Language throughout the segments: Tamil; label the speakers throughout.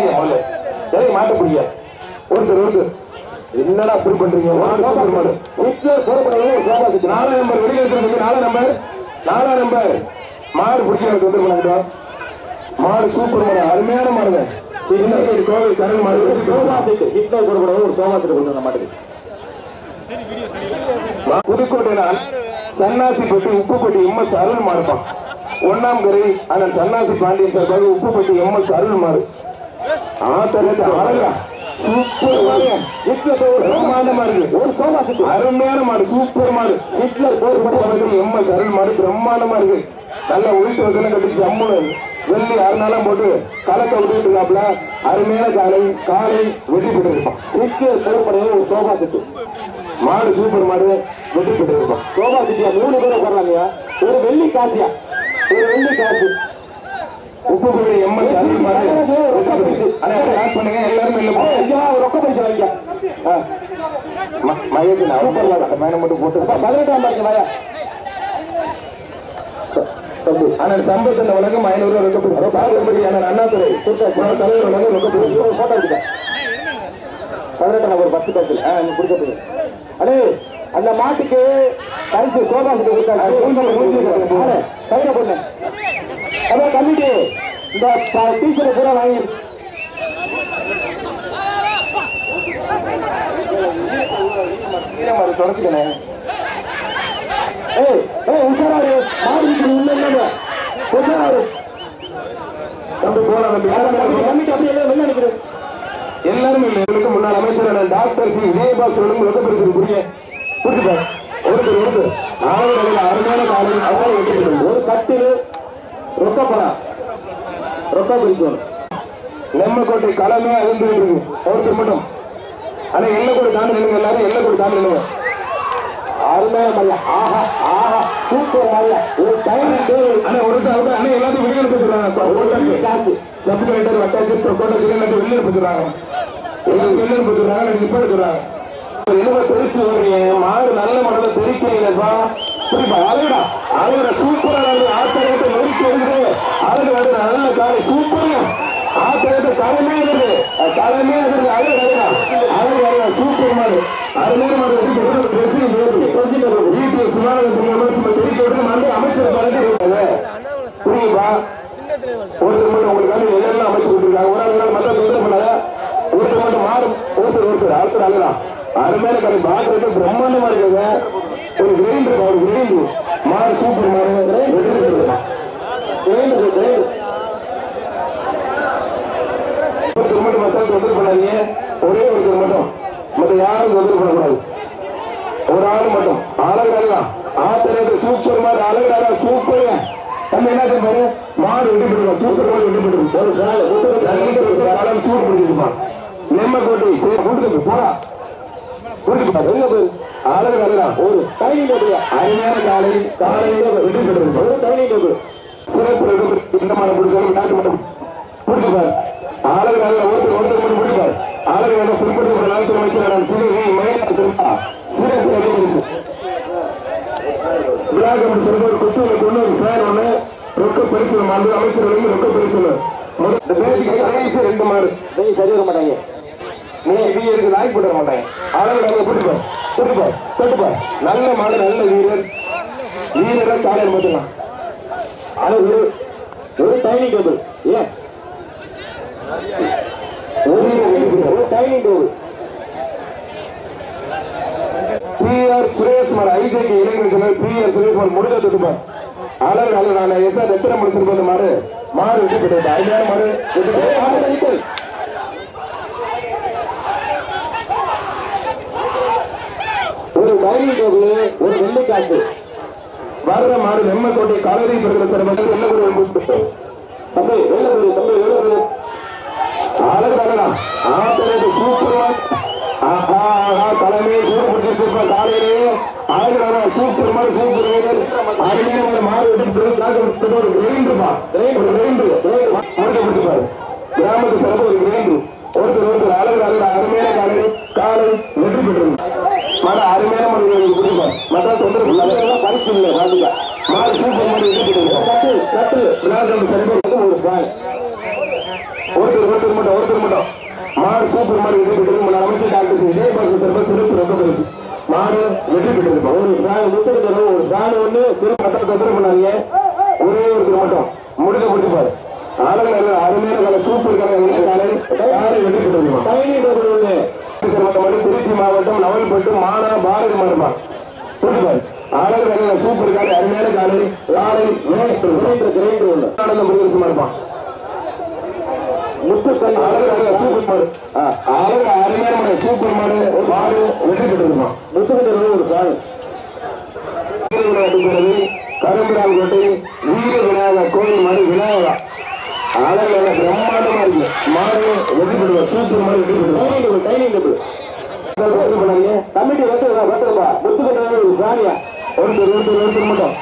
Speaker 1: இறங்க முதல்ல இறங்கி மாட்ட பிடிங்க ஒருத்தர் ஒருத்தர் என்னடா அப்படி பண்றீங்க? நாலாம் நம்பர் வெளியே இருக்கிறது நாலாம் நம்பர். நாலாம் நம்பர். மாடு பிடிக்கிறதுக்கு வந்து பண்ணாங்க மாடு சூப்பர் மாடு அருமையான மாடுங்க இது கோவில் கரண் மாடு. சோபாசிக்கு ஹிட்லர் போறப்படாது ஒரு சோபாசிக்கு கொண்டு வந்த மாட்டுக்கு. எம்எஸ் அருள் மாடுப்பான் ஒன்னாம் கரை அண்ணன் சன்னாசி பாண்டியன் சார்பாக உப்புப்பட்டி எம்எஸ் அருள் மாடு. ஆத்தரத்து அழகா சூப்பர் மாடு. ஹிட்லர் ஒரு பிரம்மாண்டமா இருக்கு ஒரு சோமாசிக்கு அருமையான மாடு. சூப்பர் மாடு. ஹிட்லர் போர் எம்எஸ் அருள் மாடு. பிரம்மாண்டமா இருக்கு நல்லா உயிட்டு வசனம் கட்டி ஜம்முன்னு வெள்ளி அருணாலாம் போட்டு கலக்க விட்டுட்டு இருக்காப்ல அருமையான காலை காலை வெட்டி போட்டு இருப்பான் ஹிட்லர் போர் ஒரு சோபா செட்டு. மாடு சூப்பர் மாடு வெற்றி பெற்றிருக்கோம். சோபா சிட்டியா? மூணு பேரை போடுறாங்க. ஒரு வெள்ளி காசியா ஒரு வெள்ளி காசு உப்பு புள்ளி எம்எஸ் அருள் மாடு ரொக்க பரிசு அண்ணா ஸ்டார்ட் பண்ணுங்க எல்லாரும் ரொக்க பரிசு வாங்க. மகேஷ் நான் மேன மட்டும் போட்டு பதினெட்டாம் பாருங்க வாயா. அண்ணன் சம்பத்தன் வழங்கும் ஐநூறு ரூபாய் ரொக்க பரிசு அண்ணன் அண்ணாதுரை தலைவர் வழங்கும் ரொக்க பரிசு ஒரு போட்டோ எடுத்துக்க. பதினெட்டாம் நம்பர் பத்து பத்தில் அடே அந்த மாட்டுக்கு கருத்து சோபாசுக்கு கொடுத்தாங்க கையில பொண்ணு அதான் கம்மிட்டி இந்த டீச்சரை கூட வாங்கி தொடச்சுக்கணே ஏய் ஏய் உஷாராரு மாடு உள்ள இல்ல உஷாராரு தம்பி போன தம்பி அப்படியே வெளில நினைக்கிறேன் எல்லாரும் எங்களுக்கு முன்னாள் அமைச்சரான டாக்டர் சி விஜயபாஸ் சொல்லும் உலகப்பிரிவு புரிய புரிஞ்சுப்பார் ஒருத்தர் ஒருத்தர் ஆளுநர்கள் அருமையான ஒரு கட்டில் ரொக்கப்படா ரொக்க பிரிக்கணும் நெம்மக்கோட்டை களமே அழிந்து இருக்கு. ஒருத்தர் மட்டும் ஆனா எல்லை கூட தாண்டி நில்லுங்க எல்லாரும். எல்லை கூட தாண்டி நில்லுங்க. அருமையான மல்ல ஆஹா ஆஹா சூப்பர் மல்ல ஒரு டைம் அண்ணா ஒருத்தர் அவங்க அண்ணா எல்லாத்தையும் வெளியே அனுப்பிச்சுறாங்க காசு சப் கலெக்டர் வட்டாட்சி கோட்டை ஜில்லா வெளியே அனுப்பிச்சுறாங்க எல்லாம் வெளியே அனுப்பிச்சுறாங்க நிப்பாடு சொல்றாங்க என்னமா தெரிச்சு வரீங்க மாடு நல்ல மடல தெரிக்கிறீங்கப்பா புரிப்பா அழகுடா அழகுடா சூப்பரா நல்ல ஆத்தரத்தை நொறுக்கி வருது அழகு வருது நல்ல காலை சூப்பரா ஆத்தரத்தை தலைமே இருக்குது தலைமே இருக்குது அழகு அழகா அழகு அழகா சூப்பர் மாடு. அருமையான மாடு. வந்து வீட்டு சுமாரம் அமைச்சர் பழக புரியுப்பா ஒருத்தர் மட்டும் உங்களுக்காக அமைச்சு கொடுத்துருக்காங்க. ஒரு ஆள் மற்ற தொந்தரவு பண்ணாத. ஒருத்தர் மட்டும் மாறும் ஒருத்தர் ஒருத்தர். அடுத்த அருமையான கடை. பாக்குறது பிரம்மாண்டமா இருக்குங்க. ஒரு கிரைண்டர் ஒரு கிரைண்டர் மாறு சூப்பர் மாறு கிரைண்டர் கிரைண்டர் ஒருத்தர் தொந்தரவு பண்ணாதீங்க ஒரே ஒருத்தர் மட்டும் மற்ற யாரும் தொந்தரவு பண்ணக்கூடாது ஒரு ஆள் மட்டும் அழகு அழகா ஆத்திரத்தை சூப்பர் மாதிரி அழகு சூப்பர் நம்ம என்ன பாரு மாடு வெட்டி சூப்பர் மாடு வெட்டி போடுவோம் ஒரு கால சூடு பிடிச்சிருப்பா நெம்ம கோட்டை சரி கூட்டுக்கு போடா கூட்டுக்கு வெளில போய் அழகு அழகா ஒரு டைனிங் டேபிள் அருமையான காலை காலையில வெட்டி போடுவோம் ஒரு டைனிங் டேபிள் சிறப்பு இருக்கு. இந்த மாதிரி பிடிச்சாலும் நாட்டு மட்டும் பிடிச்சிப்பாரு அழகு அழகா ஒருத்தர் ஒருத்தர் மட்டும் பிடிப்பாரு அழகு அழகா பிற்படுத்த நாட்டு அமைச்சர் சிறுகை மயிலாக திருப்பா சிறப்பு வெட்டி விழாக்கம் சிறுவர் குத்துவலை கொண்டு ஒரு பேர் ஒண்ணு ரொக்க பரிசு மாண்டு அமைச்சர்களுக்கு ரொக்க பரிசு முதல் ரெண்டு மாடு நீங்க சரி வர மாட்டாங்க நீ வீரருக்கு லாய்க்கு வர மாட்டாங்க அளவு நாங்க கூட்டுப்பார் திருப்பார் தொட்டுப்பார் நல்ல மாடு நல்ல வீரர். வீரரை காலையில் மட்டும்தான். ஆனா ஒரு ஒரு டைனிங் டேபிள் ஏன்? ஒரு டைனிங் டேபிள் பிஆர் சுரேஷ்குமார் ஐஜேக்கு இளைஞர்கள் பிஆர் சுரேஷ்குமார் முடிஞ்ச தொட்டுப்பார் அளவு அளவு நான் எத்தனை எத்தனை முடிச்சிருப்போம் அந்த மாடு. மாடு விட்டு போட்டு அருமையான மாடு வெட்டி போட்டு மாடு வெட்டி ஒரு டைனிங் டேபிள் ஒரு வெள்ளை காசு வர்ற மாடு நெம்மக்கோட்டை காலரி பெருக்கிற சிறப்பு என்ன குரு கூப்பிட்டு தம்பி வெள்ள குரு தம்பி வெள்ள குரு அழகு அழகா ஆத்திரது சூப்பர் ஆஹா தலைமை சூடு பிடிச்சிருப்பா காலையிலே. அழகு அழகா சூப்பர் மாதிரி சூப்பர் வீரர் அருமையான ஒரு மாடு ஒரு ஒரு கிராமத்து சிறப்பு ஒரு கிரைண்டு ஒருத்தர் ஒருத்தர் அழகு அழகா அருமையான காலை காலை வெற்றி பெற்றிருந்தார் மன அருமையான மாடு பிடிப்பார் மற்ற தொண்டர்கள் அதெல்லாம் பரிசு இல்லை பாத்தீங்க மாறு சூப்பர் மாதிரி வெற்றி பெற்றிருந்தார் கட்டு. விளையாட்டு சிறப்பு ஒரு பாய் ஒருத்தர் ஒருத்தர் மட்டும் ஒருத்தர் மட்டும். மாறு சூப்பர் மாதிரி வெற்றி பெற்றது முன்னாள் அமைச்சர் டாக்டர் இதே பஸ் சிறப்பு சிறப்பு ரொம்ப பெருசு. மாறு வெற்றி பெற்றிருப்போம் ஒரு பிராண் முத்தம் ஒரு பிராண் ஒன்று திரும்ப கட்ட தொந்தரவு பண்ணாதீங்க ஒரே ஒருத்தர் மட்டும். முடிக்க முடிப்பாரு ஆளுங்க அருமையான கலை சூப்பர் மாவட்டம் திருச்சி மாவட்டம் நவல்பட்டு மானா பாரதி மருமா புரிஞ்சுப்பாரு ஆளுங்க நல்ல சூப்பர் காலை அருமையான காலை காலை கிரைண்டர் கிரைண்டர் முத்துக்கல் அழகு சூப்பர் மாடு. அழகு அருமையான சூப்பர் மாடு. மாடு வெற்றி பெற்றிருப்பான் முத்துக்கல் ஒரு காலை. விளையாட்டுகிறது கோட்டை வீர விநாயகர் கோயில் மாடு விநாயகா அழகு நல்ல பிரம்மாண்டமா இருக்கு. மாடு வெற்றி பெறுவார் சூப்பர் மாடு வெற்றி பெறுவார் டைனிங் டேபிள். கமிட்டி வந்து பத்திரப்பா முத்துக்கட்ட சாரியா ஒருத்தர் ஒருத்தர் ஒருத்தர் மட்டும்.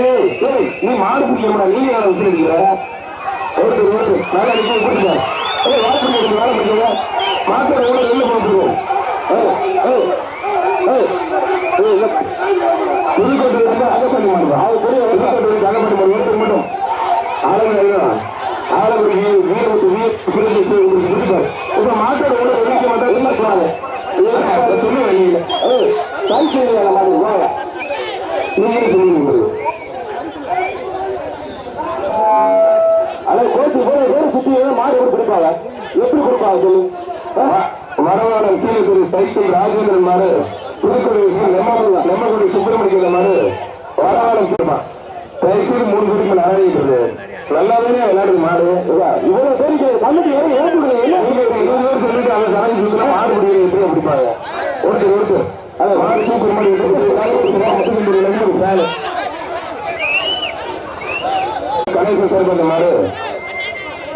Speaker 1: ஏய் ஏய் நீ மாடு பிடிக்க நீ யாரை வச்சிருக்கீங்க ஒருத்தர் ஒருத்தர். நல்லா நிக்க கூட்டுங்க ஏய் வாழ பிடிக்க வேலை பிடிக்கல மாத்திரை கூட வெளில போட்டுருவோம். புதுக்கோட்டை அகப்பண்ணி மாட்டோம் அது புரிய மாட்டோம் ஒருத்தர் மட்டும். Yeah.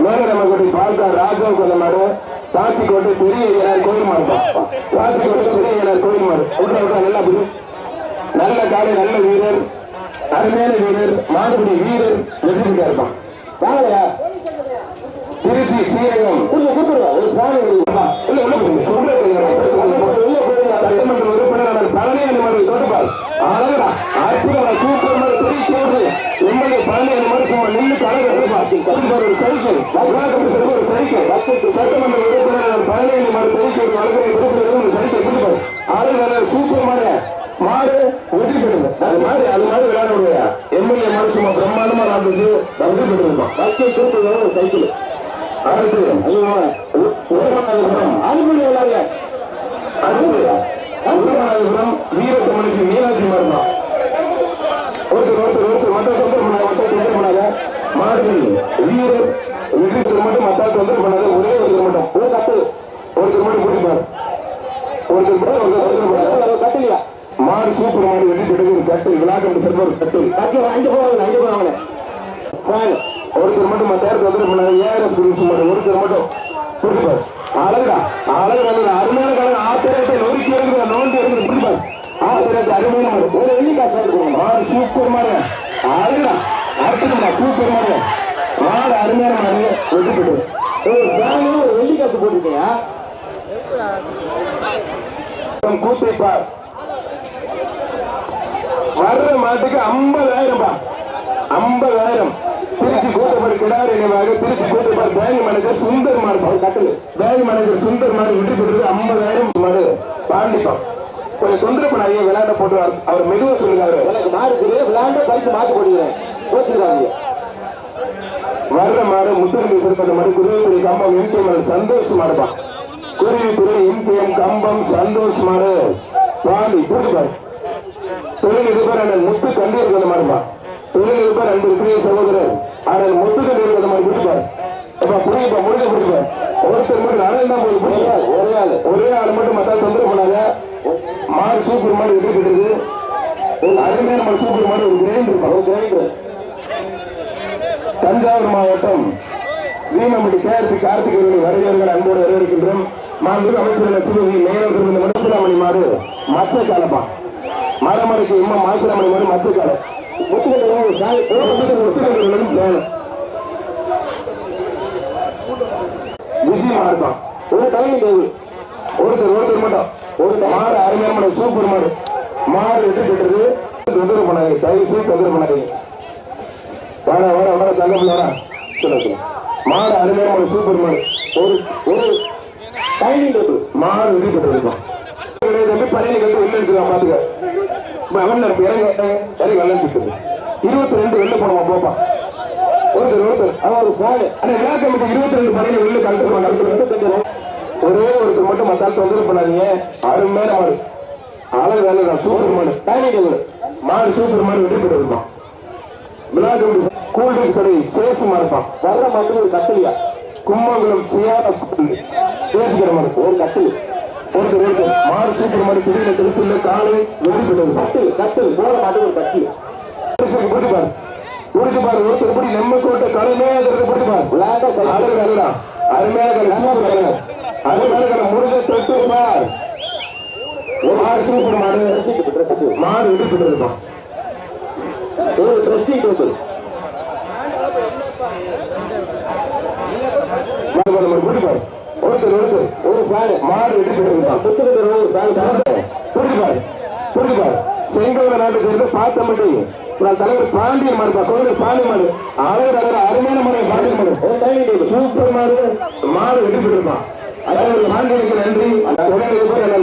Speaker 1: மேலரமக்குடி பால்கார் ராஜாவுக்கு கொஞ்சம் மாடு சாத்திக்கோட்டை பெரிய ஐயனார் கோயில் மாடு சாத்திக்கோட்டை பெரிய ஐயனார் கோயில் மாடு. விட்டா விட்டா நல்லா புடி. நல்ல காலை நல்ல வீரர் அருமையான வீரர் மாடுபடி வீரர் வெற்றி இருப்பான் வாங்கலையா திருச்சி ஸ்ரீரங்கம். உள்ள கூப்பிடுவா ஒரு பிராணி உள்ள உள்ள உள்ள உறுப்பினர் பழனி அனுமதி தோட்டப்பால் அழகா அற்புதமா சூப்பர் மாதிரி பெரிய சோறு எம்எல்ஏ பழனி அனுமதி சும்மா நின்று கலக ஒரு சைக்கிள் விழாக்கமிட்டி ஒரு சைக்கிள் சட்டமன்ற உறுப்பினர் பழனி அனுமதி பெரிய சோறு வழக்கை உறுப்பினர் ஒரு சைக்கிள் கொடுப்பாரு அழகான சூப்பர் மாதிரி மாடு வெற்றி பெற்றது அது மாதிரி அது மாதிரி விளையாட முடியா எம்எல்ஏ மாடு சும்மா பிரம்மாண்டமா நடந்துச்சு வெற்றி பெற்றிருக்கோம் கொடுத்தது ஒரு சைக்கிள் அடுத்து ஐயோ அனுமதி விளையாடுங்க வீரத்தமிழுக்கு மீனாட்சி ஒருத்தர் ஒருத்தர் ஒருத்தர் மட்டும் தொந்தர் பண்ணாத மட்டும் தொந்தர் பண்ணாத மாடு வீரர் விஜயத்தில் மட்டும் மத்தா தொந்தர் பண்ணாத ஒரே ஒருத்தர் மட்டும் ஒரு கட்டு ஒருத்தர் மட்டும் பிடிப்பார் ஒருத்தர் மட்டும் ஒருத்தர் ஒருத்தர் பண்ணாத கட்டலையா மாடு சூப்பர் மாடு வெட்டி எடுத்து கட்டு விழாக்கம் சிறப்பு ஒரு கட்டு. கட்டு அஞ்சு போவாங்க அஞ்சு போவாங்க. ஒருத்தர் மட்டும் மத்தாயிரம் தொந்தர் பண்ணாத ஏஆர்எஸ் சுரேஷ் மட்டும் ஒருத்தர் மட்டும் பிடிப்பார் அழகுடா அழகு நல்ல அருமையான கலர். ஆத்திரத்தை நொறுக்கி எடுக்கிற நோண்டி எடுக்கிற பிடிப்பார் ஆத்திரத்தை அருமையான மாடு ஒரு எண்ணிக்கா சேர்த்து மாடு சூப்பர் மாடு அழகுடா. அடுத்ததுடா சூப்பரான மாடு அருமையான மாடு வெற்றி பெற்று ஒரு ஃபேனு வெள்ளி காசு வர்ற மாட்டுக்கு ஐம்பதாயிரம் ஐம்பதாயிரம். திருச்சி கூட்டப்படி கிடாரி நினைவாக திருச்சி கூட்டப்படி பேங்க் மேனேஜர் சுந்தர் மாடு. அவர் பேங்க் மேனேஜர் சுந்தர் மாடு விட்டு பெற்றது ஐம்பதாயிரம் மாடு. பாண்டிப்பம். கொஞ்சம் தொந்தரவு விளையாட போட்டு அவர் அவர் மெதுவா எனக்கு மாடு விளையாண்ட பைக்கு மாட்டு போடுகிறேன் போச்சுக்காதீங்க வர்ற மாடு முத்துக்குடி சிறுப்பட்ட மாடு குருவித்துறை கம்பம் எம்பிஎம் சந்தோஷ் மாடுப்பா குருவித்துறை எம்பிஎம் கம்பம் சந்தோஷ் மாடு. பாண்டி கூட்டுப்பாரு தொழில் இருப்பார் அண்ணன் முத்து கண்டீர் கொண்ட தொழில் இருப்பார் அன்பு பிரிய சகோதரர் அண்ணன் முத்து கண்டீர் கொண்ட அப்பா புரியுப்பா முடிஞ்ச பிடிப்பார் ஒருத்தர் மட்டும் அண்ணன் தான் போய் ஒரே ஆள் ஒரே ஆள். மட்டும் மத்தா தொந்தரவு பண்ணாங்க மாடு சூப்பர் மாடு ஒரு அருமையான மாடு சூப்பர் மாடு ஒரு கிரைண்டர் ஒரு கிரைண்டர். தஞ்சாவூர் மாவட்டம் வீமம்பட்டி கேஆர்பி கார்த்திகேயனை வரவேற்கிற அன்போடு வரவேற்கின்றோம். மாண்புமிகு அமைச்சர் லட்சுமி மேலும் இந்த மனசுராமணி மாறு மத்த காலப்பா. மரமடைக்கு இம்மா மாசுராமணி மாறு மத்த காலம் விஜய் மாடுதான் ஒரு டைம் தேவை ஒருத்தர் ஒருத்தர் மட்டும். ஒருத்தர் மாடு அருமையான மாடு சூப்பர் மாடு. மாடு வெற்றி பெற்றது. தொந்தரவு பண்ணாங்க தயவு செய்து தொந்தரவு பண்ணாதீங்க. வாடா வர வாடா தங்க வாடா. சொல்ல சொல்ல மாடு அருமையான ஒரு சூப்பர் மாடு. ஒரு ஒரு டைனிங் டேபிள் மாடு வெற்றி பெற்றிருக்கோம் வந்து பழைய கட்டு வெளில எடுத்துக்கலாம் பாத்துக்க. அவன் இறங்க இறங்கி வெள்ளம் சுத்துது இருபத்தி ரெண்டு வெளில போனோமா போப்பா ஒருத்தர் ஒருத்தர். அவன் ஒரு ஃபேனு அந்த விழா கமிட்டி இருபத்தி ரெண்டு பழைய வெளில கலந்துருமா கலந்து ஒரே ஒருத்தர் மட்டும் மத்தால் தொந்தரவு பண்ணாதீங்க. அருமையான மாடு. அழகு வேலை சூப்பர் மாடு. டைனிங் டேபிள் மாடு சூப்பர் மாடு வெற்றி இருக்கான் விளையாட்டு கூல் ட்ரிங்க்ஸ் கடை சேசுமா இருப்பான். வர்ற மட்டும் ஒரு கட்டலியா கும்பகுளம் சியார பேசுகிற மாதிரி ஒரு கட்டல் ஒருத்தர் ஒருத்தர் மாறு சூப்பர் மாதிரி திடீர்னு திருப்பிள்ள காலை வெளிப்பட்டது பெற்றது கட்டில் கட்டில் போற மாட்டு ஒரு கட்டில் போட்டு பாரு. புடிச்சு பாரு. ஒருத்தர் படி நம்ம கோட்டை தலைமையா இருக்கிறத போட்டு பாரு. விளையாட்ட அழகு அல்ல அருமையாக கலை. சூப்பர் கலை. அருமையான கலை. முடிஞ்ச தொட்டு பார். ஒரு மாடு சூப்பர் மாடு மாடு எடுத்துட்டு இருப்பான் ஒரு ட்ரெஸ்ஸிங் டேபிள் ஒருத்தர் ஒருத்தர் ஒரு ஃபேன் மாடு வெட்டி போயிருந்தான் புத்தகத்தில் ஒரு ஃபேன் புரிஞ்சுப்பாரு புரிஞ்சுப்பாரு செங்கோல நாட்டு சேர்ந்து பார்த்த மட்டும் நான் தலைவர் பாண்டியன் மாடு கோவில் பாண்டிய மாடு அழகு அழகு அருமையான மாடு பாண்டியன் மாடு சூப்பர் மாடு மாடு வெட்டி போயிருப்பான் அதாவது பாண்டியனுக்கு நன்றி. அந்த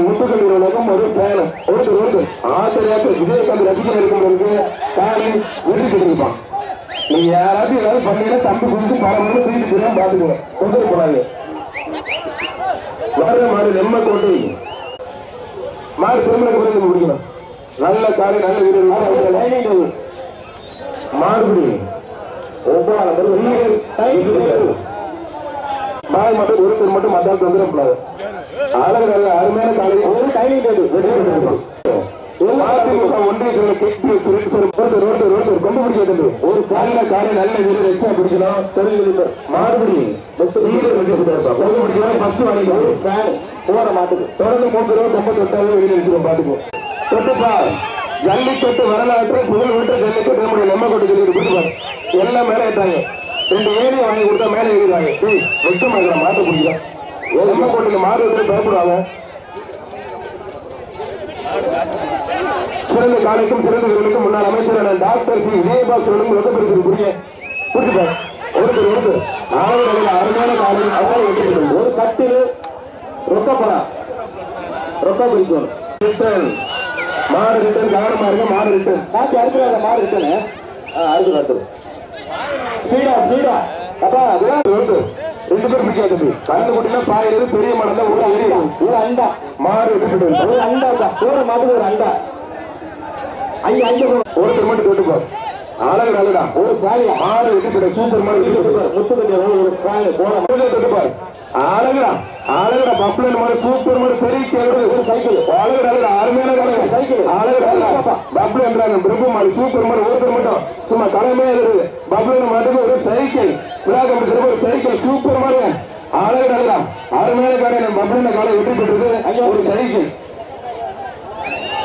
Speaker 1: முத்துக்கள் உலகம் ஒரு ஃபேன் ஒருத்தர் ஒருத்தர் ஆசிரியர் விஜயகாந்த் ரசிகர் இருக்கிறவங்களுக்கு ஃபேனு வெட்டி போயிருப்பான். நீங்க யாராவது ஏதாவது பண்ணீங்கன்னா தம்பி குடிச்சு பரவாயில்ல தூக்கி தெரியாம பாத்துக்கோங்க தொந்தரவு போடாது வர்ற மாடு நெம்ம கோட்டை. மாடு திருமண குறைந்து முடிக்கணும். நல்ல காலை நல்ல வீரர் மாடுபிடி ஒவ்வொரு வீரர் மாடு மட்டும் ஒருத்தர் மட்டும் மத்தால் தொந்தரப்படாது அழகு அருமையான காலை ஒரு டைனிங் டேபிள் ஒன்றிய செயலர் கேட்டு ஒரு நல்ல காலை நல்ல வீரர் எச்சா பிடிக்கணும் தெரிஞ்சு மாறுபடி வீரர் ஃபர்ஸ்ட் வாங்கிக்கணும் போற மாட்டுக்கு தொடர்ந்து மூன்று ரூபா தொம்பத்தி எட்டாவது இருக்கிறோம் தொட்டுப்பா. ஜல்லிக்கட்டு வரலாற்று புகழ் விட்ட ஜல்லிக்கட்டு நம்முடைய நம்ம கொட்டு ஜல்லிக்கட்டு கொடுத்துப்பாரு மேலே ஏற்றாங்க. ரெண்டு ஏணி வாங்கி கொடுத்தா மேலே ஏறிடுவாங்க. டேய் வெட்டு மாதிரி மாட்ட பிடிக்கலாம் நெம்ம கொட்டுக்கு மாடு வந்து பயப்படுவாங்க. சிறந்த காலைக்கும் சிறந்த வீரர்களுக்கும் முன்னாள் அமைச்சரான டாக்டர் சி. விஜயபாஸ் அவர்களும் ரொக்க புரிய கொடுத்துட்டார் ஒருத்தர் ஒருத்தர் நாலு நல்ல அருமையான காலை அவ்வளவு வெற்றி ஒரு கட்டில் ரொக்கப்படா ரொக்க பரிசு ரிட்டர்ன் மாடு ரிட்டர்ன் கவனமா இருங்க மாடு ரிட்டர்ன் காட்சி அறுக்கிறாங்க மாடு ரிட்டர்ன் அறுத்து சீடா சீடா அப்பா அதெல்லாம் ஒருத்தர் ரெண்டு பேரும் பிடிக்காது தம்பி கலந்து போட்டீங்கன்னா பாயிறது பெரிய மடம் தான் ஒரு எரியும் ஒரு அண்டா. மாறு ஒரு அண்டா தான் ஒரு மாதிரி ஒரு அண்டா. ஐயா ஐயா ஒருத்தர் மட்டும் தொட்டுப்போ அழகு அழகா ஒரு சாலியா. ஆறு வெற்றி சூப்பர் மாடு முத்து கட்டிய ஒரு சாலி போன தொட்டுப்பாரு அழகுடா. அழகுடா. பப்ளன் மாடு சூப்பர் மாடு பெரிய கேள்வி ஒரு சைக்கிள். அழகு அருமையான சைக்கிள் பப்ளன்றாங்க பிரபு மாதிரி சூப்பர் மாதிரி ஒருத்தர் மட்டும். சும்மா தலைமையா இருக்குது பப்ளன் மாட்டுக்கு ஒரு சைக்கிள் விழாக்கம் ஒரு சைக்கிள் சூப்பர் மாடு அழகு அழகா அருமையான கடை நம்ம பப்ளன் காலை வெற்றி பெற்றது ஐயா ஒரு சைக்கிள்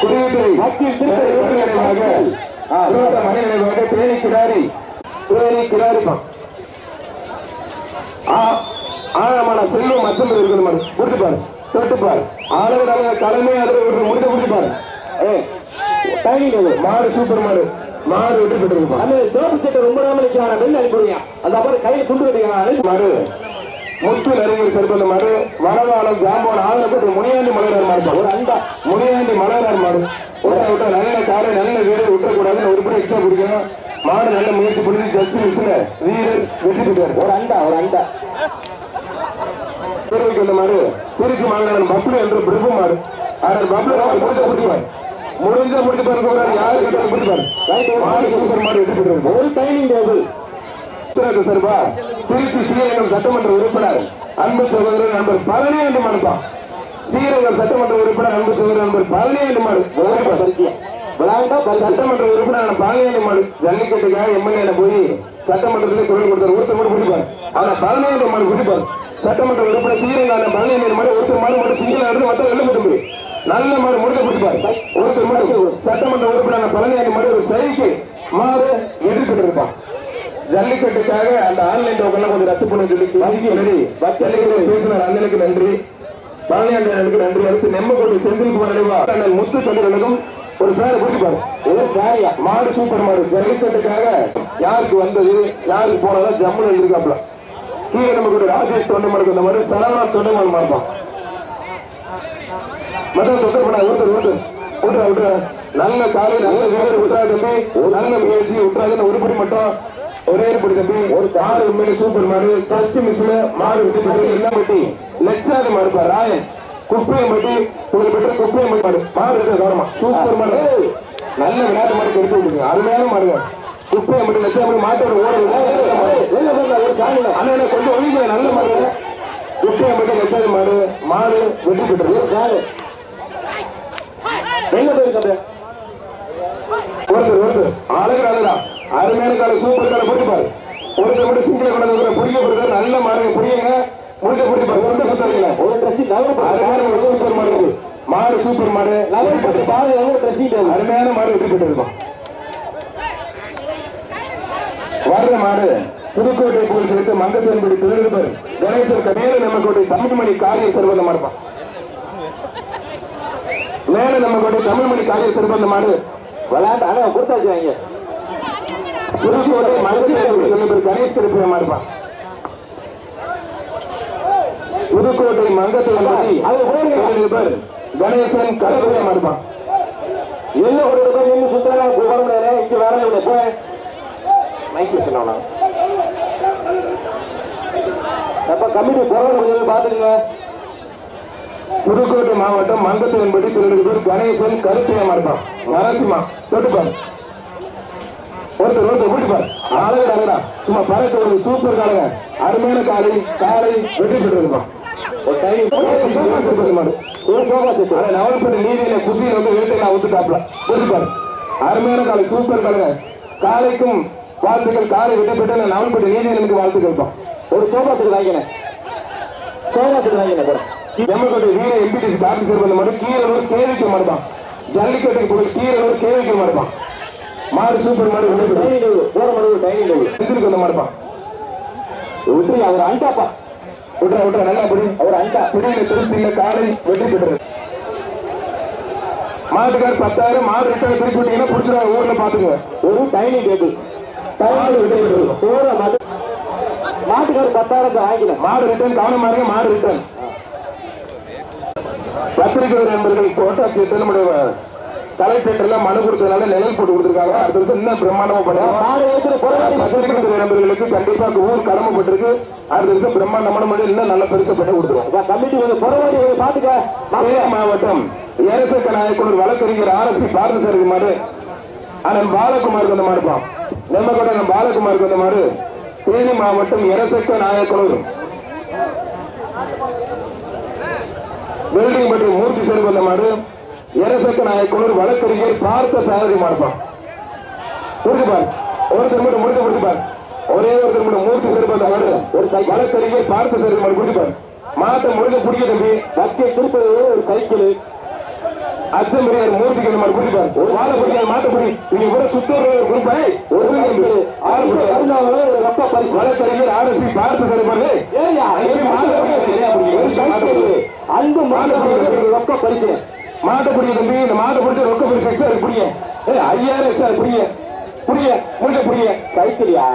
Speaker 1: குடியுரிமை மத்திய மனிதனாக தேனி கிடாரி தேனி கிடாரிப்பான் ஆழமான செல்வம் மத்தம் இருக்குது மாதிரி முடிச்சு பாரு தொட்டு பாரு. ஆளுநர் தலைமை அதில் ஒரு முடிச்சு முடிச்சு பாரு. ஏ டைனிங் மாடு சூப்பர் மாடு. மாடு விட்டு போட்டு அந்த சிவப்பு சட்டை ரொம்ப நாள் நிற்கிறாங்க வெளில அனுப்பிடுங்க அந்த அப்புறம் கையில் குண்டு கட்டிக்கிறாங்க மாடு முத்து நெருங்கி செருப்பந்த மாடு வடவாளம் ஜாம்போன் ஆளுநருக்கு முனியாண்டி மலையார் மாடு. ஒரு அண்டா முனியாண்டி மலையார் மாடு. விட்டா விட்டா நல்ல காலை நல்ல வீரர் விட்டக்கூடாதுன்னு ஒரு படி எக்ஸ்ட்ரா பிடிக்கணும் மாடு நல்ல முயற்சி பிடிச்சி ஜஸ்ட் மிஸ்ல வீரர் வெற்றி பெற்றார் ஒரு அண்டா ஒரு அண்டா. திருவிக்கு வந்த மாடு திருச்சி மாங்கடன் பப்ளு என்று பிரபு மாடு. ஆனால் பப்ளு முடிஞ்ச முடிச்சுவார் முடிஞ்ச முடிச்சு பாருங்க யாரு கிட்ட மாடு சூப்பர் மாடு வெற்றி பெற்றார் ஒரு டைனிங் டேபிள் சார்பா திருச்சி ஸ்ரீரங்கம் சட்டமன்ற உறுப்பினர் அன்பு சகோதரர் நண்பர் என்று மனுப்பான் ஸ்ரீரங்கம் சட்டமன்ற உறுப்பினர் அன்பு சகோதரர் நண்பர் பழனி மாடு. சட்டமன்ற உறுப்பினர் பழனி மாடு ஜல்லிக்கட்டுக்காக எம்எல்ஏ போய் சட்டமன்றத்தில் குரல் கொடுத்தார். ஒருத்தர் மட்டும் பிடிப்பார் ஆனா பழனி மாடு குடிப்பார். பிடிப்பார் சட்டமன்ற உறுப்பினர் சீரங்கான பழனி மாடு ஒருத்தர் மாடு மட்டும் சிங்கிள் நடந்து மற்ற வெளில போட்டு நல்ல மாடு முடிக்க பிடிப்பார் ஒருத்தர் மட்டும் சட்டமன்ற உறுப்பினர் பழனி மாடு ஒரு சைக்கு மாறு எதிர்ப்பு இருப்பான் ஜல்லிக்கட்டுக்காக அந்த ஆன்லைன் டோக்கன் கொஞ்சம் ரத்து பண்ண சொல்லி வங்கி நன்றி ஜல்லிக்கட்டு பேசினார். அண்ணனுக்கு நன்றி. பழனி நன்றி. அடுத்து நெம்மக்கோட்டை செந்தில்குமார் அண்ணன் முத்து சந்திரனுக்கும் ஒரு பேரை பிடிப்பாரு ஒரு பேரியா மாடு சூப்பர் மாடு. ஜல்லிக்கட்டுக்காக யாருக்கு வந்தது யாருக்கு போனதா ஜம்முன்னு இருக்காப்ல கீழே நமக்கு ஒரு ராஜேஷ் தொண்டை இந்த மாதிரி சரவணா தொண்டை மடம் மதம் தொந்தர் பண்ண ஊத்து ஊத்து விட்டுற நல்ல காலை நல்ல வீரர் விட்டுறா தம்பி. நல்ல முயற்சி விட்டுறாதுன்னு ஒரு மட்டும் ஒரே படி தம்பி ஒரு கார் உண்மையில சூப்பர் மாடு. டச் மிஸ்ல மாடு விட்டு போட்டு என்ன பட்டி லட்சாது மாடுப்பா ராயன் குப்பையை பட்டி உங்களுக்கு பெற்ற குப்பையை மட்டி மாடு மாடு இருக்க கவனமா சூப்பர் மாடு. நல்ல விளையாட்டு மாடு கெடுத்து விட்டுருங்க. அருமையான மாடுங்க. குப்பையை மட்டும் லட்சம் மாட்டோட ஓடுறது அண்ணா கொஞ்சம் ஒழிங்க. நல்ல மாடு. குப்பையை மட்டும் லட்சாது மாடு. மாடு வெட்டி பெற்றது எங்க போயிருக்காங்க ஒருத்தர் ஒருத்தர். அழகு அழகா அருமையான கால சூப்பர் கால போட்டு பாரு. ஒருத்தர் மட்டும் சிங்கில கொண்டு புடிக்க போறது நல்ல மாடுங்க புரியுங்க முடிஞ்ச போட்டு பாரு. ஒருத்தர் சுத்தாருங்க ஒரு ட்ரெஸ் அருமையான ஒரு சூப்பர் மாடு. மாடு சூப்பர் மாடு. நல்ல பாரு எவ்வளவு ட்ரெஸ் அருமையான மாடு வெற்றி பெற்றிருக்கும் வர்ற மாடு புதுக்கோட்டை போல் சேர்த்து மங்கத்தன்படி திருநெல்வேலி கணேசன் கடையில நம்மக்கோட்டை தமிழ்மணி காரிய சர்வதம் இருப்பான் மேல நம்ம கூட தமிழ்மணி அந்த மாடு. விளையாட்டு ஆனா கொடுத்தாச்சு புதுக்கோட்டை மங்கத்தில் கணேஷ் சிறப்பு இருப்பான். புதுக்கோட்டை மங்கத்தில் பேர் கணேசன் கருப்பையா இருப்பான். என்ன ஒரு பேர் நின்று சுத்தலாம் குபரம் இங்க வேற இல்லை போய். மைக்ல சொன்னா அப்ப கமிட்டி போறது பாத்துருங்க புதுக்கோட்டை மாவட்டம் மங்கத்து என்பது திருநெல்வேலி கணேசன் கருப்பையமா இருப்பான். நரசிம்மா தொட்டுப்பார். ஒருத்தர் ஒருத்தர் கூட்டிப்பார் அழகு அழகா. சும்மா பறக்க ஒரு சூப்பர் காலங்க அருமையான காலை காலை வெற்றி பெற்றிருப்பான் ஒரு டைம். நவல்பட்டு நீதியில குசியில் வந்து வேட்டையில ஒத்துட்டாப்ல கூட்டிப்பார் அருமையான காலை சூப்பர் காலங்க காலைக்கும் வாழ்த்துக்கள். காலை வெற்றி பெற்று நவல்பட்டு நீதியனுக்கு வாழ்த்துக்கள் தான். ஒரு சோபாத்துக்கு வாங்கினேன். சோபாத்துக்கு வாங்கினேன் கூட எம்மக்கோட்டை வீர எம்பிடிசி ஆபீசர் பண்ண மாடு கீரனூர் கேவிக்கு மாடுதான் ஜல்லிக்கட்டுக்கு போய் கீரனூர் கேவிக்கு மாடுப்பான் மாடு சூப்பர் மாடு போற மாடு டைனிங் டேபிள். இதுக்கு வந்து மாடுப்பான் விட்டுரு அவர் அண்டாப்பா. விட்டுற விட்டுற நல்லா படி. அவர் அண்டா. பிடியில திருப்தியில காலை வெற்றி பெற்றது மாட்டுக்கார் பத்தாயிரம் மாடு ரிட்டர்ன் திருப்பி விட்டீங்கன்னா பிடிச்சிருவாங்க ஊர்ல பாத்துங்க ஒரு டைனிங் டேபிள். டைனிங் வெற்றி பெற்றது மாடு. மாட்டுக்கார் பத்தாயிரத்தை வாங்கிக்கல. மாடு ரிட்டர்ன் கவனமா இருங்க மாடு ரிட்டர்ன் பத்திரிகை நண்பர்கள் கோட்டாட்சியத்தில் நம்முடைய கலெக்டர்ல மனு கொடுத்ததுனால நிழல் போட்டு கொடுத்துருக்காங்க. அடுத்த வருஷம் இன்னும் பிரம்மாண்டமா பண்ணுவோம் நண்பர்களுக்கு கண்டிப்பா ஊர் கடமைப்பட்டிருக்கு. அடுத்த வருஷம் பிரம்மாண்டமான முறையில் இன்னும் நல்ல பெருசா பண்ணி கொடுத்துருவோம். கமிட்டி வந்து புறவாடி பாத்துக்க மாவட்டம் ஏரசக்க நாயக்குனர் வழக்கறிஞர் ஆர் எஸ் பாரதசாரதி மாடு. அண்ணன் பாலகுமாருக்கு வந்த மாடுப்பான் நெம்மக்கோட்டை அண்ணன் பாலகுமாருக்கு வந்த மாடு. தேனி மாவட்டம் எரசக்க நாயக்குனர். வெல்டிங் மற்றும் மூர்த்தி செல்வ வந்த மாடு எரசக்க நாயக்குனர் வழக்கறிஞர் பார்த்த சாரதி மாடுப்பான் புரிஞ்சுப்பார் ஒருத்தர் மட்டும் முடிச்சு முடிச்சுப்பார் ஒரே ஒருத்தர் மட்டும் மூர்த்தி வந்த மாடு ஒரு வழக்கறிஞர் பார்த்த சாரதி மாடு முடிச்சுப்பார் மாட்டை முடிஞ்ச பிடிக்க தம்பி. பக்கை திருப்பது ஒரு சைக்கிள். அச்சமரியார் மூர்த்திக்கு மாதிரி குடிப்பார் ஒரு வாழை பிடிக்காத மாட்டை பிடி. நீங்க கூட சுத்தூர் குடிப்பாய் ஒரு ஆறு ஒரு ரப்ப பரிசு வழக்கறிஞர் ஆர்எஸ்பி பார்த்து சரிப்பாரு அன்பு மாட்டு ரொக்க பரிசு. மாட்டை பிடிக்க தம்பி இந்த மாட்டை பிடிச்ச ரொக்க பரிசு எக்ஸ்ட்ரா பிடிங்க. ஏய் ஐயாயிரம் எக்ஸ்ட்ரா பிடிங்க. புரிய முடிஞ்ச புரிய சைக்கிளியா?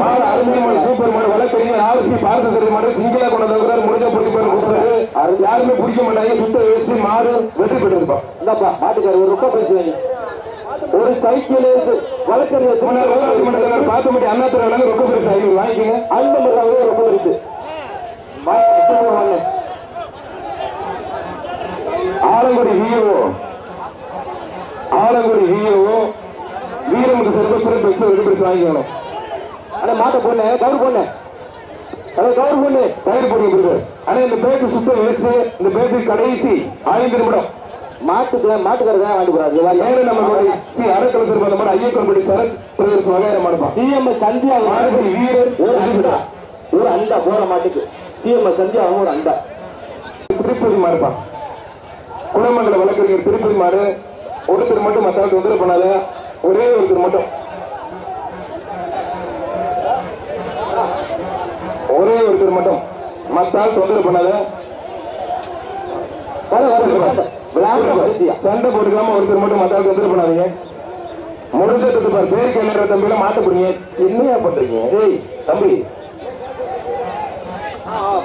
Speaker 1: மாடு அருமையான சூப்பர் மாடு வழக்கறிஞர் ஆர்எஸ்பி பார்த்து சரி மாடு சிங்கிளா கொண்டு வந்தவங்க முடிஞ்ச பிடிப்பாரு கூப்பிடுறாரு. யாருமே பிடிக்க மாட்டாங்க. சுத்த வச்சு மாடு வெற்றி பெற்றிருப்பான் இந்தாப்பா மாட்டுக்காரு ஒரு ரொக்க வாங்கி. ஒரு சைக்கிள் வழக்கறிஞர் பார்த்து மட்டும் அண்ணா துறை ரொக்க ஐநூறு வாங்கிக்கோங்க. அந்த மாதிரி ரொக்க பரிசு வாங்க. ஆலங்குடி விஓ ஆலங்குடி விஓ வீரமுக சிறப்பு சிறப்பு எக்ஸ்ட்ரா வெடிப்பிடிச்சு வாங்கிக்கணும் அண்ணா மாட்ட பொண்ணு கவுரு பொண்ணு அண்ணா கவுரு பொண்ணு கயிறு போட்டு கொடுக்கு அண்ணா இந்த பேக்கு சுத்தம் வச்சு இந்த பேக்கு கடைசி ஐந்து நிமிடம். மாட்டுக்கு மாட்டுக்காரர் தான் வாங்கி போறாரு. மேல நம்ம சி அறக்கல சிறப்பு அந்த மாதிரி ஐயக்கல் படி சரக் பிரதேசம் வகையில மாடுப்பான் சிஎம் சந்தியா மாடுபடி வீரர் ஒரு அண்டா ஒரு அண்டா போற மாட்டுக்கு. சிஎம் சந்தியா ஒரு அண்டா திருப்பதி மாடுப்பான் குணமண்டல வழக்கறிஞர் திருப்பதி மாறு ஒருத்தர் மட்டும் மற்றவங்க தொந்தரவு பண்ணாத ஒரே ஒருத்தர் மட்டும். ஒரே ஒருத்தர் மட்டும். மத்தால் தொந்தரவு பண்ணாத. சண்டை போட்டுக்காம ஒருத்தர் மட்டும் மத்தால் தொந்தரவு பண்ணாதீங்க. முடிஞ்சதுக்கு பாரு பேருக்கு என்ன தம்பியில மாட்ட போறீங்க என்னையா பண்றீங்க? ஏய் தம்பி.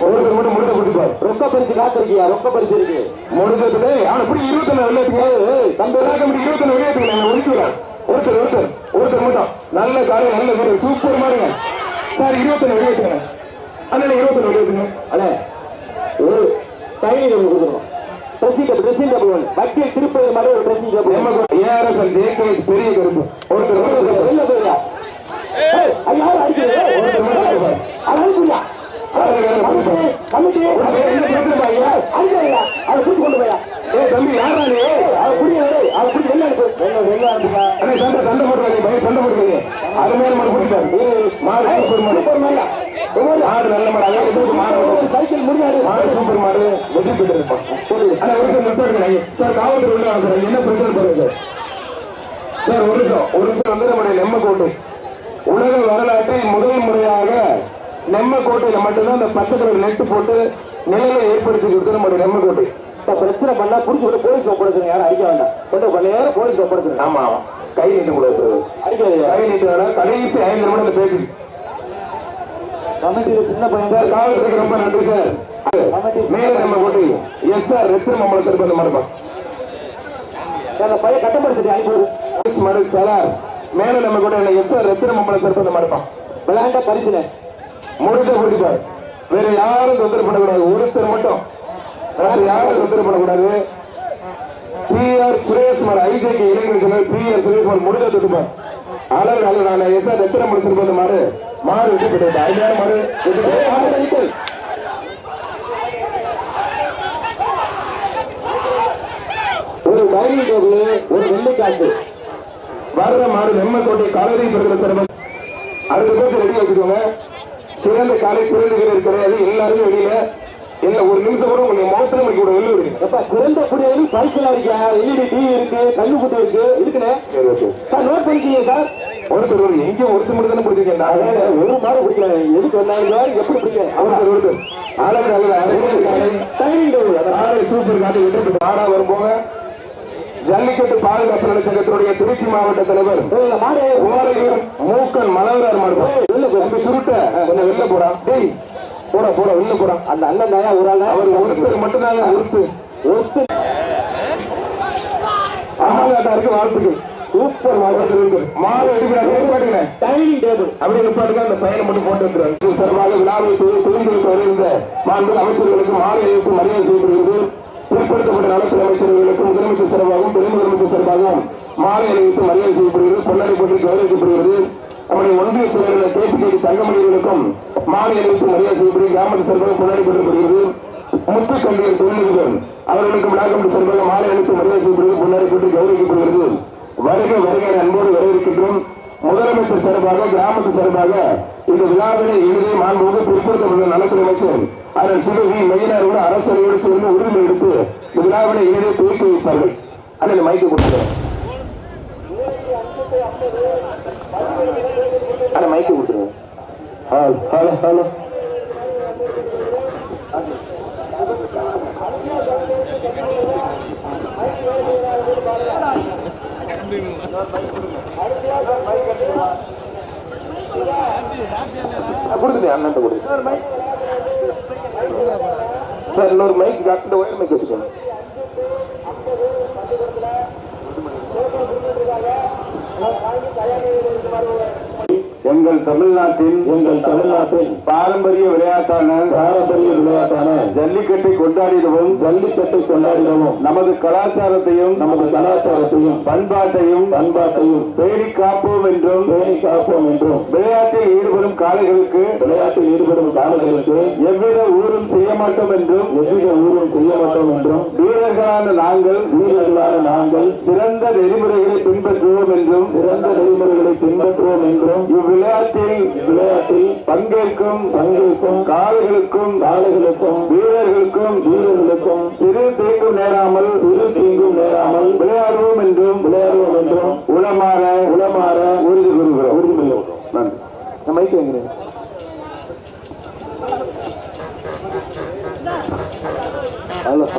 Speaker 1: ஒருத்தர் மட்டும் முடிஞ்ச குடிப்பார்
Speaker 2: ரொக்க பரிசு காத்திருக்கியா? ரொக்க பரிசு இருக்கு.
Speaker 1: முடிஞ்சது அவனை இப்படி இருபத்தொன்னு வெளியேற்றுங்க தம்பி இருபத்தொன்னு வெளியேற்றுங்க நான் ஒதுக்குறேன் ஒருத்தர் ஒருத்தர் ஒருத்தர் மட்டும். நல்ல காலை நல்ல வீரர் சூப்பர் மாடுங்க. சார் இருபத்தொன்னு வெளியேற்றுங்க அண்ணன் இருபத்தொன்னு வெளியேற்றுங்க
Speaker 2: அண்ணே ஒரு table dressing table dressing table ஒன்று வக்கீல் திருப்பதி மாதிரி ஒரு ட்ரெஸ்ஸிங் டேபிள்
Speaker 1: ஏஆர்எஸ் அண்ட் பெரிய கருப்பு. ஒருத்தர்
Speaker 2: வெளில போயிடா ஐயா அடிக்கிறது கமிட்டி அதை கூட்டி கொண்டு போயா
Speaker 1: ஏய் தம்பி யாரா நீ
Speaker 2: அதை குடி அதை குடி வெளில
Speaker 1: அண்ணே சண்டை சண்டை போட்டுறாங்க பையன் சண்டை போட்டுறீங்க அது மேல மாடு போட்டுட்டாரு மாடு சூப்பர் மாடு
Speaker 2: சூப்பர் மாதிரியா
Speaker 1: மாடு நல்ல மாடு அதான் இது மாடு
Speaker 2: சைக்கிள் முடியாது
Speaker 1: மாடு சூப்பர் மாடு வெற்றி பெற்று இருப்பான் அண்ணா ஒரு நிமிஷம் சார் காவல்துறை உள்ள சார் என்ன பிரச்சனை பாருங்க சார் ஒரு நிமிஷம் ஒரு நிமிஷம் வந்து நம்முடைய உலக வரலாற்றில் முதல் முறையாக நெம்மக்கோட்டையில மட்டும்தான் அந்த கலர் நெட்டு போட்டு நிலையை ஏற்படுத்தி கொடுத்து நம்முடைய நெம்மக்கோட்டை
Speaker 2: இப்ப பிரச்சனை பண்ணா புடிச்சு விட்டு போலீஸ் ஒப்படைச்சுங்க யாரும் அடிக்க வேண்டாம். கொண்டு பண்ண நேரம் போலீஸ் ஒப்படைச்சுங்க
Speaker 1: ஆமா ஆமா. கை நீட்ட கூடாது
Speaker 2: அடிக்காது
Speaker 1: கை நீட்ட வேணாம். கடைசி ஐந்து நிமிடம் அந்த பேச்சு.
Speaker 2: கமிட்டியில சின்ன பையன்
Speaker 1: சார் காவல்துறைக்கு ரொம்ப நன்றி சார். மேல நம்ம கோட்டை. எஸ் சார் மம்மள சார் பண்ண மாட்டோம்
Speaker 2: அந்த பையன் கட்டப்படுத்தி அனுப்பி
Speaker 1: மறு சார். மேல நம்ம கூட எஸ் சார் ரெத்திர மம்மள சார் பண்ண மாட்டோம்
Speaker 2: விளையாண்ட பரிசுனே
Speaker 1: முடிஞ்ச பிடிப்பார். வேற யாரும் தொந்தரவு பண்ணக்கூடாது. ஒருத்தர் மட்டும். வேற யாரும் தொந்தரவு பண்ணக்கூடாது. பி ஆர் சுரேஷ்குமார் ஐஜேக்கு இளைஞர் சொன்னார். பி ஆர் சுரேஷ்குமார் முடிஞ்ச தொட்டுப்பார். அழகு அளவு நான் எஸ் சார் ரெத்திர மம்மள சார் பண்ண மாடு மாடு வெட்டி போட்டு ஐயாயிரம் மாடு வெட்டி
Speaker 2: ஒரு டைனிங் டேபிள் ஒரு வெள்ளைக்காசு
Speaker 1: வர்ற மாடு நெம்மக்கோட்டை கலரி பெறுகிற சிறப்பு அடுத்த பேர் ரெடி வச்சுக்கோங்க. சிறந்த காலை சிறந்த வீரர் கிடையாது. எல்லாருமே வெளியில. இல்ல ஒரு நிமிஷம் கூட உங்க முகத்துல கூட வெளில விடுங்க
Speaker 2: எப்ப சிறந்த குடியில் பரிசுலாம் இருக்கா எல்இடி டிவி இருக்கு கண்ணுக்குட்டி இருக்கு இருக்குண்ணே.
Speaker 1: சரி,
Speaker 2: நோட் பண்ணிக்கீங்க சார்.
Speaker 1: ஒருத்தர் ஒரு எங்கேயும் ஒருத்தர் மட்டும் தானே பிடிச்சிருக்கேன்
Speaker 2: ஒரு மாதம் பிடிக்கல எதுக்கு சார் எப்படி பிடிக்கல
Speaker 1: ஒருத்தர் ஒருத்தர் ஆளு நல்ல அரைவல் காலை
Speaker 2: டைனிங் டேபிள் அதான்.
Speaker 1: ஆளு சூப்பர் காட்டு பெற்று ஆடா வரும்போங்க ஜல்லிக்கட்டு பாதுகாப்பு நல சங்கத்தினுடைய திருச்சி மாவட்ட தலைவர். ஓரையூர் மூக்கன் மலர்ந்தார் மாடு. வெளில போய் தம்பி சுருட்ட. கொஞ்சம் வெளில போடா. டேய் போடா போடா வெளில போடா.
Speaker 2: அந்த அண்ணன் தாயா ஒரு ஆள்?
Speaker 1: அவர் ஒருத்தர் மட்டும்தாங்க உறுப்பு
Speaker 2: ஒத்து
Speaker 1: அமலாட்டாருக்கு வாழ்த்துக்கள். சூப்பர் வாழ்த்து இருக்கு மாடு எடுக்கிறாங்க பாட்டுங்க.
Speaker 2: Dining table.
Speaker 1: அப்படி அந்த பையனை மட்டும் போட்டு இது சார்பாக விழாவை வருகின்ற மாண்பு அமைச்சர்களுக்கு மாலை மரியாதை செய்யப்படுகிறது பிற்படுத்தப்பட்ட நலத்துறை அமைச்சர்களுக்கு முதலமைச்சர் சார்பாகவும் துணை முதலமைச்சர் சார்பாகவும் மாலை அணிவித்து மரியாதை செய்யப்படுகிறது பொன்னாடி போட்டு கௌரவிக்கப்படுகிறது நம்முடைய ஒன்றிய செயலாளர் கேபிகேடி தங்கமணிகளுக்கும் மாலை அணிவித்து மரியாதை செய்யப்படுகிறது கிராமத்து சார்பாக கொண்டாடி கொள்ளப்படுகிறது முத்து கல்வியர் தொழிலதிபர் அவர்களுக்கு விழாக்கமிட்டு சார்பாக மாலை அணிவித்து மரியாதை செய்யப்படுகிறது பொன்னாடி போட்டு கௌரவிக்கப்படுகிறது வருகை வருகை அன்போடு வரவேற்கின்றோம். முதலமைச்சர் சார்பாக கிராமத்து சார்பாக இந்த விழாவினை எழுதி மாண்புமிகு பிற்படுத்தப்பட்ட நலத்துறை அமைச்சர் அதன் சிறு வி மெயினாரோடு அரசரையோடு சேர்ந்து உரிமை எடுத்து இந்த விழாவினை எழுதி துவக்கி வைப்பார்கள். அதில் மைக்கு கொடுத்துறேன் அண்ணன் மைக்கு கொடுத்துருங்க. Hello hello hello. கொடுத்துட்டு அண்ணன் கொடுத்து சார் இன்னொரு மைக் டாக்டர் ஒயர் மைக் வச்சுக்கோங்க.
Speaker 3: எங்கள் தமிழ்நாட்டின்
Speaker 2: எங்கள் தமிழ்நாட்டில்
Speaker 3: பாரம்பரிய விளையாட்டான
Speaker 2: பாரம்பரிய விளையாட்டான
Speaker 3: ஜல்லிக்கட்டை கொண்டாடிடவும்
Speaker 2: ஜல்லிக்கட்டை கொண்டாடினவும்
Speaker 3: நமது கலாச்சாரத்தையும்
Speaker 2: நமது கலாச்சாரத்தையும்
Speaker 3: பண்பாட்டையும்
Speaker 2: பண்பாட்டையும்
Speaker 3: பேணி காப்போம் என்றும்
Speaker 2: பேணி காப்போம் என்றும்
Speaker 3: விளையாட்டில் ஈடுபடும் காளைகளுக்கு
Speaker 2: விளையாட்டில் ஈடுபடும் காலங்களுக்கு
Speaker 3: எவ்வித ஊரும் செய்ய மாட்டோம் என்றும்
Speaker 2: எவ்வித ஊரும் செய்ய மாட்டோம் என்றும்
Speaker 3: வீரர்களான நாங்கள்
Speaker 2: வீரர்களான நாங்கள்
Speaker 3: சிறந்த நெறிமுறைகளை பின்பற்றுவோம் என்றும்
Speaker 2: சிறந்த நெறிமுறைகளை பின்பற்றுவோம் என்றும்
Speaker 3: விளையாட்டில்
Speaker 2: விளையாட்டில்
Speaker 3: பங்கேற்கும்
Speaker 2: பங்கேற்கும்
Speaker 3: காலைகளுக்கும்
Speaker 2: காலைகளுக்கும்
Speaker 3: வீரர்களுக்கும்
Speaker 2: வீரர்களுக்கும்
Speaker 3: சிறு தீங்கும் நேராமல்
Speaker 2: சிறு தீங்கும் நேராமல்
Speaker 3: விளையாடுவோம் என்றும்
Speaker 4: விளையாடுவோம் என்றும்
Speaker 3: உளமாற
Speaker 4: உளமாற
Speaker 3: உறுதி கூறுகிறோம். உறுதி
Speaker 4: கொள்கிறோம்
Speaker 3: நன்றி.
Speaker 4: நம்ம மைக்கு ஹலோ.